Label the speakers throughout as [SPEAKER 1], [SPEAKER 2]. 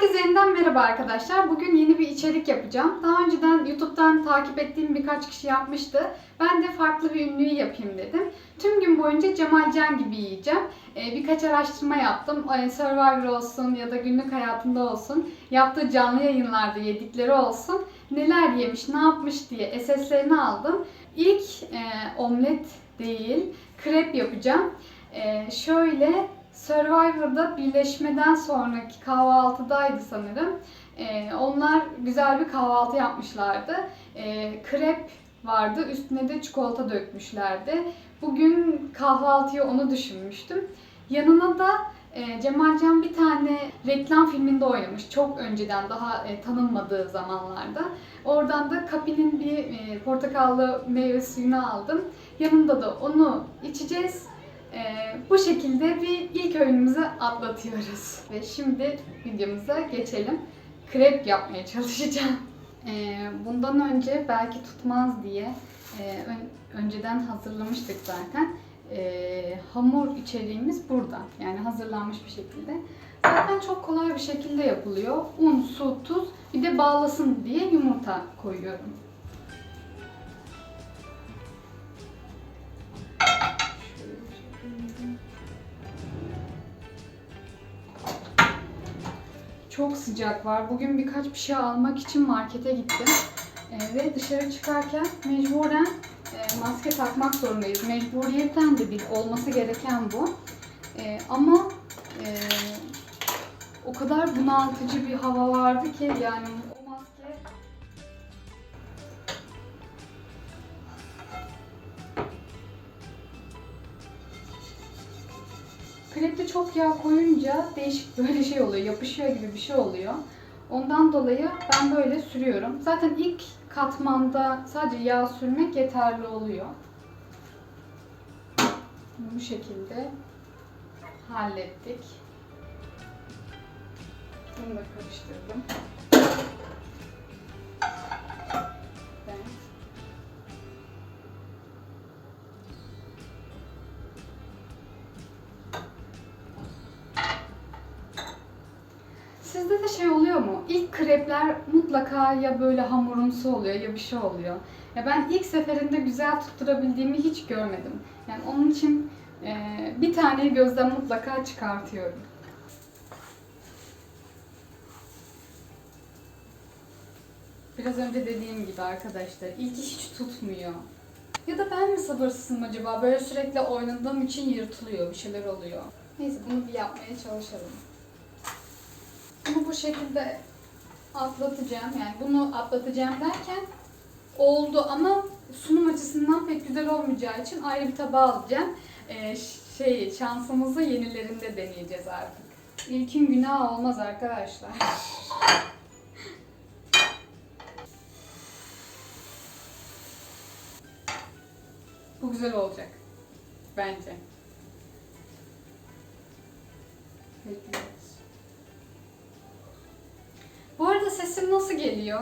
[SPEAKER 1] Herkese yeniden merhaba arkadaşlar. Bugün yeni bir içerik yapacağım. Daha önceden YouTube'dan takip ettiğim birkaç kişi yapmıştı. Ben de farklı bir ünlüyü yapayım dedim. Tüm gün boyunca Cemal Can gibi yiyeceğim. Ee, birkaç araştırma yaptım. Survivor olsun ya da günlük hayatında olsun. Yaptığı canlı yayınlarda yedikleri olsun. Neler yemiş, ne yapmış diye SS'lerini aldım. İlk e, omlet değil, krep yapacağım. Ee, şöyle Survivor'da birleşmeden sonraki kahvaltıdaydı sanırım. Ee, onlar güzel bir kahvaltı yapmışlardı. Ee, krep vardı, üstüne de çikolata dökmüşlerdi. Bugün kahvaltıya onu düşünmüştüm. Yanına da e, Cemalcan bir tane reklam filminde oynamış. Çok önceden, daha e, tanınmadığı zamanlarda. Oradan da Kapi'nin bir e, portakallı meyve suyunu aldım. Yanında da onu içeceğiz. Ee, bu şekilde bir ilk öğünümüzü atlatıyoruz. Ve şimdi videomuza geçelim. Krep yapmaya çalışacağım. Ee, bundan önce belki tutmaz diye e, ön- önceden hazırlamıştık zaten. Ee, hamur içeriğimiz burada. Yani hazırlanmış bir şekilde. Zaten çok kolay bir şekilde yapılıyor. Un, su, tuz bir de bağlasın diye yumurta koyuyorum. Çok sıcak var. Bugün birkaç bir şey almak için markete gittim. Ee, ve dışarı çıkarken mecburen e, maske takmak zorundayız. Mecburiyetten de bir olması gereken bu. Ee, ama e, o kadar bunaltıcı bir hava vardı ki yani çok yağ koyunca değişik böyle şey oluyor, yapışıyor gibi bir şey oluyor. Ondan dolayı ben böyle sürüyorum. Zaten ilk katmanda sadece yağ sürmek yeterli oluyor. Bu şekilde hallettik. Bunu da karıştırdım. Krepler mutlaka ya böyle hamurumsu oluyor ya bir şey oluyor. Ya ben ilk seferinde güzel tutturabildiğimi hiç görmedim. Yani onun için e, bir tane gözden mutlaka çıkartıyorum. Biraz önce dediğim gibi arkadaşlar ilk hiç tutmuyor. Ya da ben mi sabırsızım acaba? Böyle sürekli oynadığım için yırtılıyor, bir şeyler oluyor. Neyse bunu bir yapmaya çalışalım. Bunu bu şekilde atlatacağım. Yani bunu atlatacağım derken oldu ama sunum açısından pek güzel olmayacağı için ayrı bir tabağa alacağım. Ee, şey şansımızı yenilerinde deneyeceğiz artık. İlkin günah olmaz arkadaşlar. Bu güzel olacak. Bence. Bekliyoruz. Nasıl geliyor?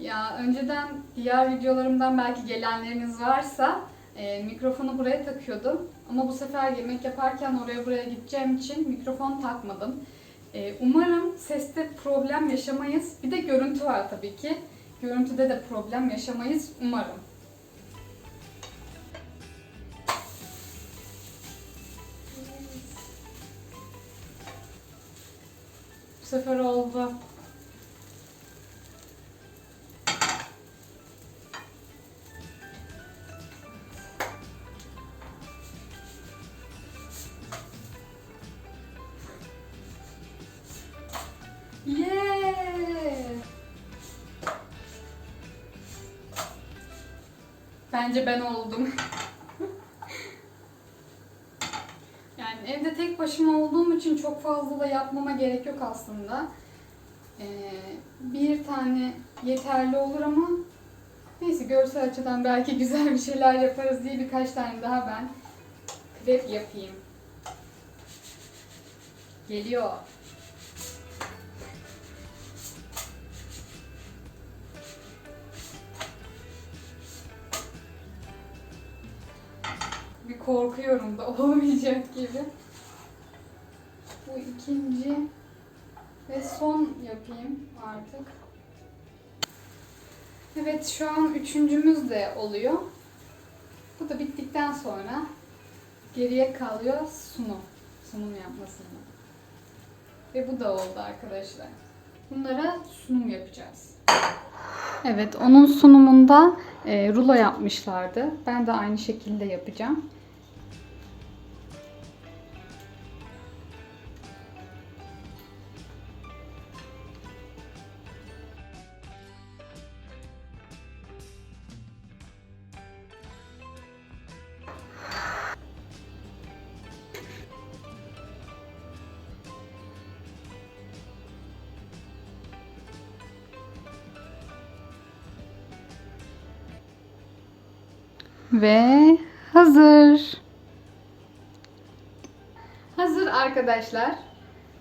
[SPEAKER 1] Ya önceden diğer videolarımdan belki gelenleriniz varsa e, mikrofonu buraya takıyordum. Ama bu sefer yemek yaparken oraya buraya gideceğim için mikrofon takmadım. E, umarım seste problem yaşamayız. Bir de görüntü var tabii ki. Görüntüde de problem yaşamayız umarım. Bu sefer oldu. Yeah! Bence ben oldum. yani evde tek başıma olduğum için çok fazla da yapmama gerek yok aslında. Ee, bir tane yeterli olur ama neyse görsel açıdan belki güzel bir şeyler yaparız diye birkaç tane daha ben krep yapayım. Geliyor. Korkuyorum da olmayacak gibi. Bu ikinci Ve son yapayım artık. Evet şu an üçüncümüz de oluyor. Bu da bittikten sonra geriye kalıyor sunum. Sunum yapmasını. Ve bu da oldu arkadaşlar. Bunlara sunum yapacağız. Evet onun sunumunda e, rulo yapmışlardı. Ben de aynı şekilde yapacağım. Ve hazır. Hazır arkadaşlar.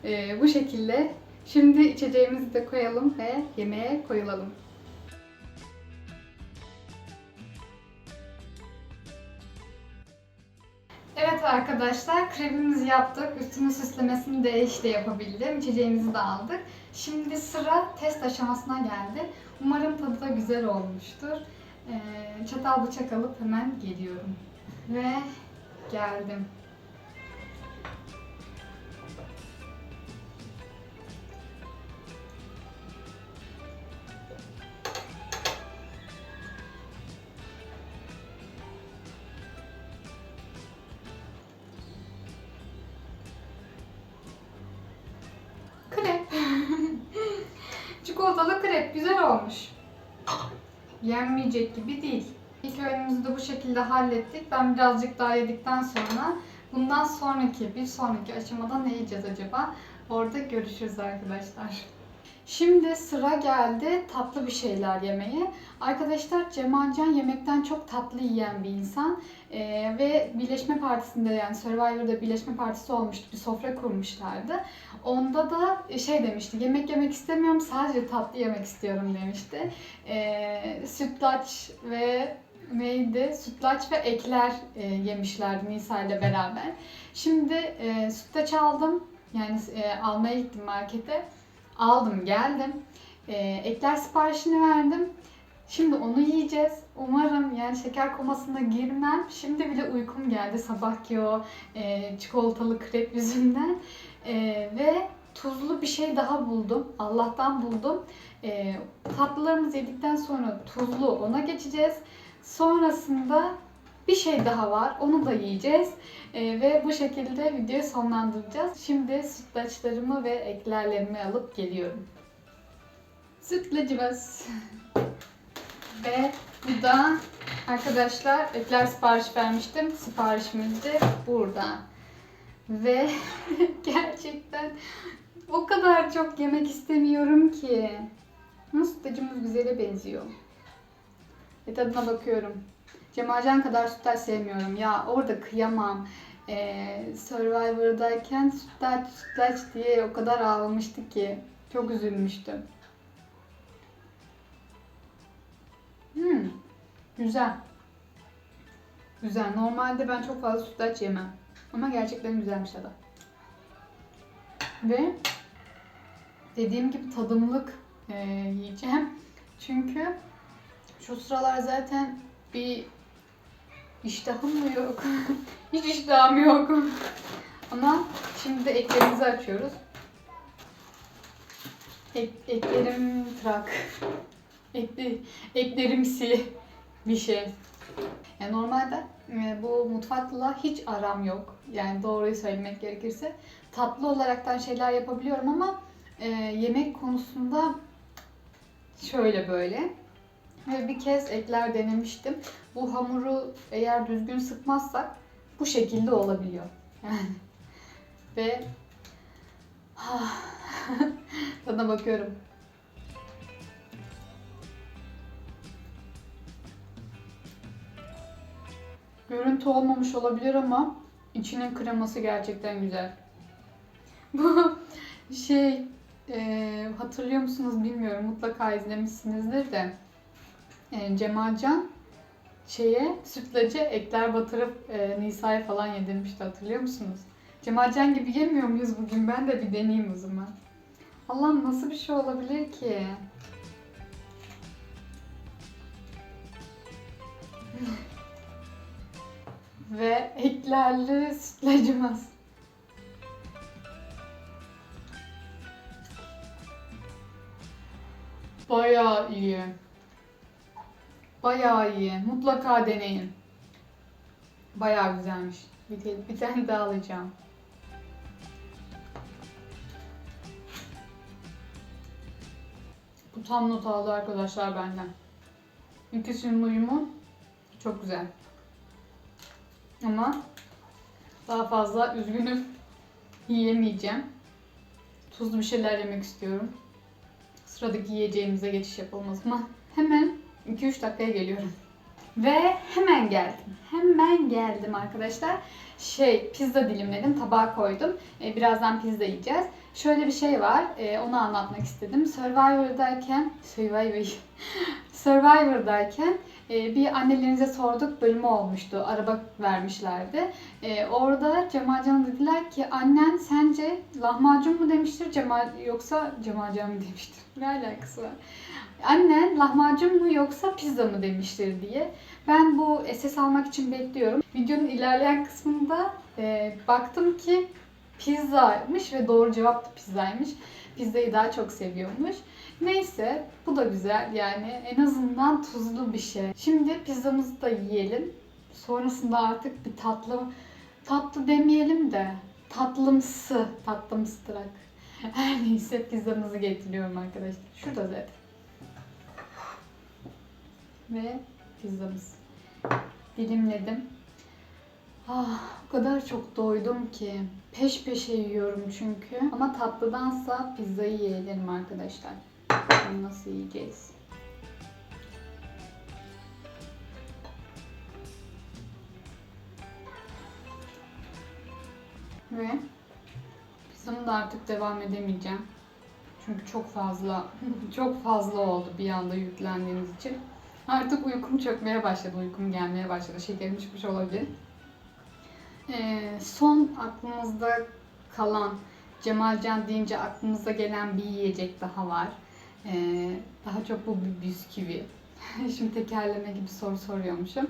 [SPEAKER 1] Ee, bu şekilde. Şimdi içeceğimizi de koyalım ve yemeğe koyulalım. Evet arkadaşlar kremimizi yaptık. Üstünün süslemesini de işte yapabildim. İçeceğimizi de aldık. Şimdi sıra test aşamasına geldi. Umarım tadı da güzel olmuştur. Ee, çatal bıçak alıp hemen geliyorum. Ve geldim. Krep. Çikolatalı krep güzel olmuş. Yenmeyecek gibi değil. İlk öğünümüzü de bu şekilde hallettik. Ben birazcık daha yedikten sonra bundan sonraki, bir sonraki aşamada ne yiyeceğiz acaba? Orada görüşürüz arkadaşlar. Şimdi sıra geldi tatlı bir şeyler yemeye. Arkadaşlar Cemalcan yemekten çok tatlı yiyen bir insan. Ee, ve Birleşme Partisi'nde yani Survivor'da Birleşme Partisi olmuştu. Bir sofra kurmuşlardı. Onda da şey demişti, yemek yemek istemiyorum, sadece tatlı yemek istiyorum demişti. Ee, sütlaç ve neydi? Sütlaç ve ekler e, yemişlerdi Nisa ile beraber. Şimdi e, sütlaç aldım, yani e, almaya gittim markete. Aldım, geldim. E, ekler siparişini verdim. Şimdi onu yiyeceğiz. Umarım yani şeker komasına girmem. Şimdi bile uykum geldi sabahki o e, çikolatalı krep yüzünden. E, ve tuzlu bir şey daha buldum. Allah'tan buldum. E, tatlılarımızı yedikten sonra tuzlu ona geçeceğiz. Sonrasında bir şey daha var. Onu da yiyeceğiz. E, ve bu şekilde videoyu sonlandıracağız. Şimdi sütlaçlarımı ve eklerlerimi alıp geliyorum. Sütlacımız. Ve bu da arkadaşlar ekler sipariş vermiştim. Siparişimiz de burada. Ve gerçekten o kadar çok yemek istemiyorum ki. Ama sütlacımız güzele benziyor. Ve tadına bakıyorum. Cemalcan kadar sütlaç sevmiyorum. Ya orada kıyamam. Ee, Survivor'dayken sütlaç sütlaç diye o kadar ağlamıştı ki. Çok üzülmüştüm. Hmm, güzel. Güzel. Normalde ben çok fazla sütlaç yemem. Ama gerçekten güzelmiş tadı. Ve dediğim gibi tadımlık e, yiyeceğim. Çünkü şu sıralar zaten bir iştahım mı yok? Hiç iştahım yok. Ama şimdi de eklerimizi açıyoruz. Ek, eklerim trak. Ekli, eklerimsi bir şey. Yani normalde e, bu mutfakla hiç aram yok. Yani doğruyu söylemek gerekirse. Tatlı olaraktan şeyler yapabiliyorum ama e, yemek konusunda şöyle böyle. Ve bir kez ekler denemiştim. Bu hamuru eğer düzgün sıkmazsak bu şekilde olabiliyor. Yani ve ah, tadına bakıyorum. Görüntü olmamış olabilir ama içinin kreması gerçekten güzel. Bu şey e, hatırlıyor musunuz bilmiyorum mutlaka izlemişsinizdir de e, Cemalcan şeye sütlacı ekler batırıp e, Nisa'ya falan yedirmişti hatırlıyor musunuz? Cemalcan gibi yemiyor muyuz bugün? Ben de bir deneyeyim o zaman. Allah'ım nasıl bir şey olabilir ki? Ve eklerli sütlacımız. Bayağı iyi. Bayağı iyi. Mutlaka deneyin. Bayağı güzelmiş. Bir, bir tane daha alacağım. Bu tam not aldı arkadaşlar benden. İkisinin uyumu çok güzel. Ama daha fazla üzgünüm. Yiyemeyeceğim. Tuzlu bir şeyler yemek istiyorum. Sıradaki yiyeceğimize geçiş yapalım o. Hemen 2-3 dakikaya geliyorum. Ve hemen geldim. Hemen geldim arkadaşlar. Şey pizza dilimledim, tabağa koydum. Ee, birazdan pizza yiyeceğiz. Şöyle bir şey var, ee, onu anlatmak istedim. Survivor'dayken, Survivor, Survivor'dayken e, bir annelerinize sorduk bölümü olmuştu. Araba vermişlerdi. E, orada Cemalcan'a dediler ki annen sence lahmacun mu demiştir Cemal yoksa Cemalcan mı demiştir. Ne alakası var? Annen lahmacun mu yoksa pizza mı demiştir diye. Ben bu SS almak için bekliyorum. Videonun ilerleyen kısmında e, baktım ki pizzaymış ve doğru cevap da pizzaymış. Pizzayı daha çok seviyormuş. Neyse bu da güzel yani en azından tuzlu bir şey. Şimdi pizzamızı da yiyelim. Sonrasında artık bir tatlı tatlı demeyelim de tatlımsı tatlımstırak. Her neyse pizzamızı getiriyorum arkadaşlar. Şurada zaten. Ve pizzamız. Dilimledim. Ah, o kadar çok doydum ki. Peş peşe yiyorum çünkü. Ama tatlıdansa pizzayı yiyelim arkadaşlar. Bakalım nasıl yiyeceğiz. Ve pizzamı da artık devam edemeyeceğim. Çünkü çok fazla, çok fazla oldu bir anda yüklendiğimiz için. Artık uykum çökmeye başladı, uykum gelmeye başladı. Şekerim çıkmış olabilir. Ee, son aklımızda kalan Cemalcan deyince aklımıza gelen bir yiyecek daha var. Ee, daha çok bu bir bisküvi. Şimdi tekerleme gibi soru soruyormuşum.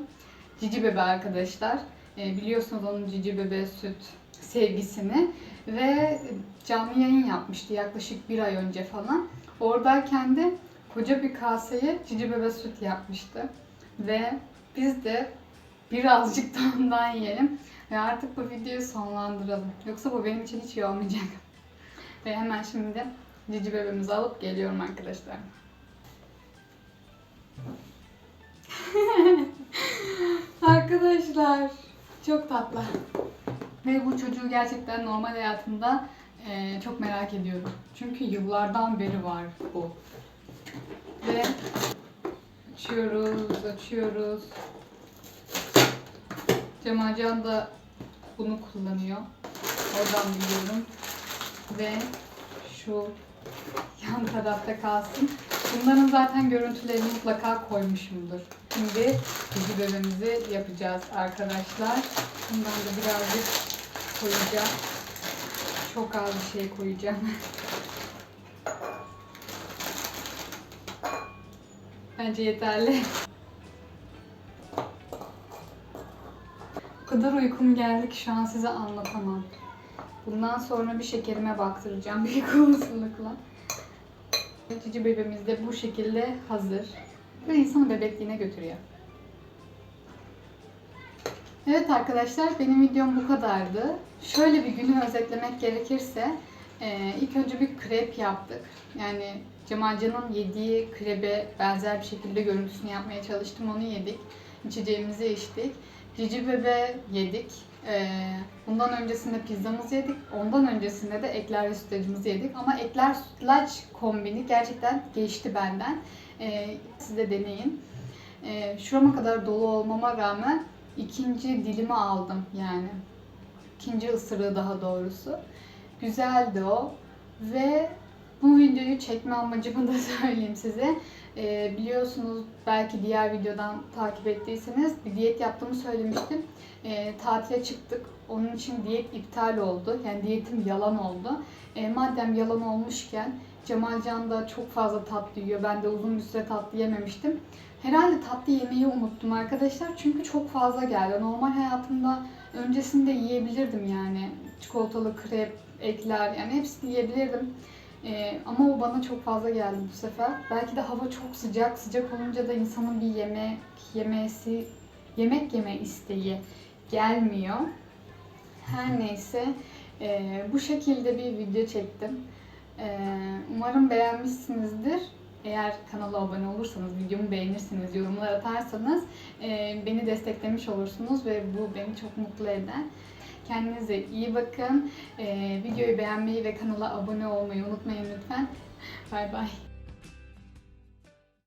[SPEAKER 1] Cici Bebe arkadaşlar. Ee, biliyorsunuz onun Cici Bebe süt sevgisini ve canlı yayın yapmıştı yaklaşık bir ay önce falan. Oradayken de koca bir kaseye Cici Bebe süt yapmıştı. Ve biz de birazcık da ondan yiyelim. Ve artık bu videoyu sonlandıralım. Yoksa bu benim için hiç iyi olmayacak. Ve hemen şimdi cici bebeğimizi alıp geliyorum arkadaşlar. arkadaşlar çok tatlı. Ve bu çocuğu gerçekten normal hayatımda eee, çok merak ediyorum. Çünkü yıllardan beri var bu. Ve açıyoruz, açıyoruz. Cemalcan da bunu kullanıyor. Oradan biliyorum. Ve şu yan tarafta kalsın. Bunların zaten görüntülerini mutlaka koymuşumdur. Şimdi dizi bebeğimizi yapacağız arkadaşlar. Bundan da birazcık koyacağım. Çok az bir şey koyacağım. Bence yeterli. O kadar uykum geldi ki şu an size anlatamam. Bundan sonra bir şekerime baktıracağım büyük olasılıkla. Cici bebeğimiz de bu şekilde hazır. Ve insanı bebekliğine götürüyor. Evet arkadaşlar benim videom bu kadardı. Şöyle bir günü özetlemek gerekirse e, ilk önce bir krep yaptık. Yani Cemalcan'ın yediği krebe benzer bir şekilde görüntüsünü yapmaya çalıştım. Onu yedik. İçeceğimizi içtik. Cici bebe yedik. Ee, bundan öncesinde pizzamızı yedik. Ondan öncesinde de ekler ve sütlacımızı yedik. Ama ekler sütlaç kombini gerçekten geçti benden. Ee, siz de deneyin. Ee, şurama kadar dolu olmama rağmen ikinci dilimi aldım yani. İkinci ısırığı daha doğrusu. Güzeldi o. Ve Bu videoyu çekme amacımı da söyleyeyim size. Ee, biliyorsunuz belki diğer videodan takip ettiyseniz bir diyet yaptığımı söylemiştim. Ee, tatile çıktık. Onun için diyet iptal oldu. Yani diyetim yalan oldu. Ee, madem yalan olmuşken Cemalcan da çok fazla tatlı yiyor. Ben de uzun bir süre tatlı yememiştim. Herhalde tatlı yemeyi unuttum arkadaşlar. Çünkü çok fazla geldi. Normal hayatımda öncesinde yiyebilirdim yani. Çikolatalı krep, ekler yani hepsini yiyebilirdim. Ee, ama o bana çok fazla geldi bu sefer. Belki de hava çok sıcak. Sıcak olunca da insanın bir yemek yemesi, yemek yeme isteği gelmiyor. Her neyse ee, bu şekilde bir video çektim. Ee, umarım beğenmişsinizdir. Eğer kanala abone olursanız, videomu beğenirsiniz, yorumlar atarsanız e, beni desteklemiş olursunuz ve bu beni çok mutlu eder. Kendinize iyi bakın. Ee, videoyu beğenmeyi ve kanala abone olmayı unutmayın lütfen. Bay bay.